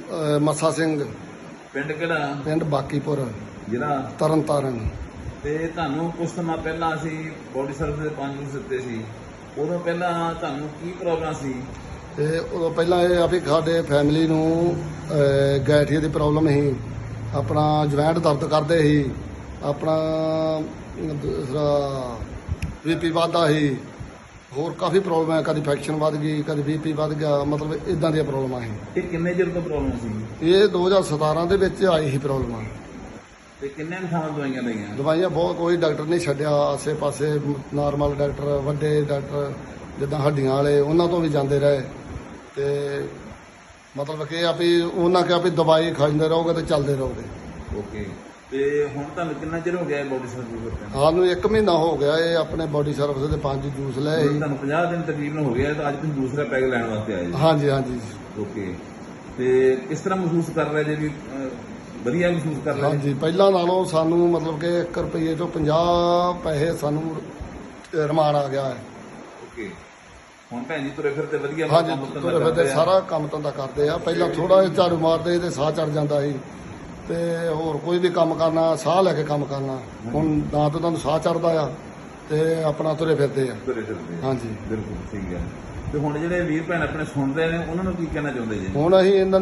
ਅਹ ਮੱਸਾ ਸਿੰਘ। ਪਿੰਡ ਕਿਹੜਾ? ਪਿੰਡ ਬਾਕੀਪੁਰ। ਜ਼ਿਲ੍ਹਾ? ਤਰਨਤਾਰਨ। ਤੇ ਤੁਹਾਨੂੰ ਕੁਝ ਸਮਾਂ ਪਹਿਲਾਂ ਅਸੀਂ ਬੋਡੀ ਸਰਵਿਸ ਦੇ ਪੰਜ ਨੂੰ ਦਿੱਤੇ ਸੀ। ਉਦੋਂ ਪਹਿਲਾਂ ਤੁਹਾਨੂੰ ਕੀ ਪ੍ਰੋਬਲਮ ਸੀ? ਤੇ ਉਦੋਂ ਪਹਿਲਾਂ ਇਹ ਆ ਵੀ ਸਾਡੇ ਫੈਮਿਲੀ ਨੂੰ ਅਹ, ਗੈਠੀਏ ਦੀ ਪ੍ਰੋਬਲਮ ਸੀ। ਆਪਣਾ ਜੁਆਇੰਟ ਦਰਦ ਕਰਦੇ ਸੀ। ਆਪਣਾ ਦੂਸਰਾ ਬੀਪੀ ਵੱਧਦਾ ਸੀ। ਹੋਰ ਕਾਫੀ ਪ੍ਰੋਬਲਮ ਹੈ ਕਦੀ ਇਨਫੈਕਸ਼ਨ ਵੱਧ ਗਈ ਕਦੀ ਬੀਪੀ ਵੱਧ ਗਿਆ ਮਤਲਬ ਇਦਾਂ ਦੀਆਂ ਪ੍ਰੋਬਲਮਾਂ ਸੀ ਇਹ ਕਿੰਨੇ ਚਿਰ ਤੋਂ ਪ੍ਰੋਬਲਮ ਸੀ? ਇਹ 2017 ਦੇ ਵਿੱਚ ਆਈ ਸੀ ਪ੍ਰੋਬਲਮ ਤੇ ਕਿੰਨੇ ਥਾਂ ਦਵਾਈਆਂ ਲਈਆਂ? ਦਵਾਈਆਂ ਬਹੁਤ ਕੋਈ ਡਾਕਟਰ ਨਹੀਂ ਛੱਡਿਆ ਆਸੇ-ਪਾਸੇ ਨਾਰਮਲ ਡਾਕਟਰ ਵੱਡੇ ਡਾਕਟਰ ਜਿੱਦਾਂ ਹੱਡੀਆਂ ਵਾਲੇ ਉਹਨਾਂ ਤੋਂ ਵੀ ਜਾਂਦੇ ਰਹੇ। ਤੇ ਮਤਲਬ ਕਿ ਇਹ ਆ ਵੀ ਉਹਨਾਂ ਕਿਹਾ ਵੀ ਦਵਾਈ ਖਾਂਦੇ ਰਹੋਗੇ ਤੇ ਚੱਲਦੇ ਰਹੋਗੇ। ਓਕੇ ਤੇ ਹੁਣ ਤੁਹਾਨੂੰ ਕਿੰਨਾ ਚਿਰ ਹੋ ਗਿਆ ਬੋਡੀ ਸਰਵਿਸ ਕਰਦੇ ਨੂੰ? ਸਾਨੂੰ 1 ਮਹੀਨਾ ਹੋ ਗਿਆ ਇਹ ਆਪਣੇ ਬਾਡੀ ਸਰਵਿਸ ਦੇ ਪੰਜ ਜੂਸ ਲਏ ਸੀ ਤੁਹਾਨੂੰ 50 ਦਿਨ ਤਕਰੀਬਨ ਹੋ ਗਿਆ ਤਾਂ ਅੱਜ ਤੁਸੀਂ ਦੂਸਰਾ ਪੈਗ ਲੈਣ ਵਾਸਤੇ ਆਏ ਜੀ। ਹਾਂਜੀ ਹਾਂਜੀ। ਓਕੇ। ਤੇ ਕਿਸ ਤਰ੍ਹਾਂ ਮਹਿਸੂਸ ਕਰ ਰਹੇ ਜੀ ਵੀ ਅਹ, ਵਧੀਆ ਮਹਿਸੂਸ ਕਰ ਰਹੇ? ਜੀ? ਹਾਂਜੀ ਪਹਿਲਾਂ ਨਾਲੋਂ ਸਾਨੂੰ ਮਤਲਬ ਕਿ 1 ਰੁਪਏ ਤੋਂ 50 ਪੈਸੇ ਸਾਨੂੰ ਰਮਾਨ ਆ ਗਿਆ ਹੈ। ਓਕੇ। ਹੁਣ ਭੈਣ ਜੀ ਤੁਰੇ ਫਿਰਦੇ ਵਧੀਆ ਹਾਂਜੀ ਕੰਮ ਧੰਦਾ ਤੁਰੇ ਫਿਰਦੇ ਕਰਦੇ ਆ। ਸਾਰਾ ਕੰਮ ਧੰਦਾ ਕਰਦੇ ਆ। ਪਹਿਲਾਂ ਥੋੜਾ ਜਿਹਾ ਝਾੜੂ ਮਾਰਦੇ ਤੇ ਸਾਹ ਚੜ ਜਾਂਦਾ ਸੀ। ਤੇ ਹੋਰ ਕੋਈ ਵੀ ਕੰਮ ਕਰਨਾ ਸਾਹ ਲੈ ਕੇ ਕੰਮ ਕਰਨਾ ਹੁਣ ਨਾ ਤਾਂ ਤੁਹਾਨੂੰ ਸਾਹ ਚੜਦਾ ਆ ਤੇ ਆਪਣਾ ਤੁਰੇ ਫਿਰਦੇ ਆ। ਤੁਰੇ ਫਿਰਦੇ ਆ। ਹਾਂਜੀ। ਬਿਲਕੁਲ ਠੀਕ ਹੈ ਤੇ ਹੁਣ ਜਿਹੜੇ ਵੀਰ ਭੈਣ ਆਪਣੇ ਸੁਣਦੇ ਨੇ ਉਹਨਾਂ ਨੂੰ ਕੀ ਕਹਿਣਾ ਚਾਹੁੰਦੇ ਜੀ? ਹੁਣ ਅਸੀਂ ਇਹਨਾਂ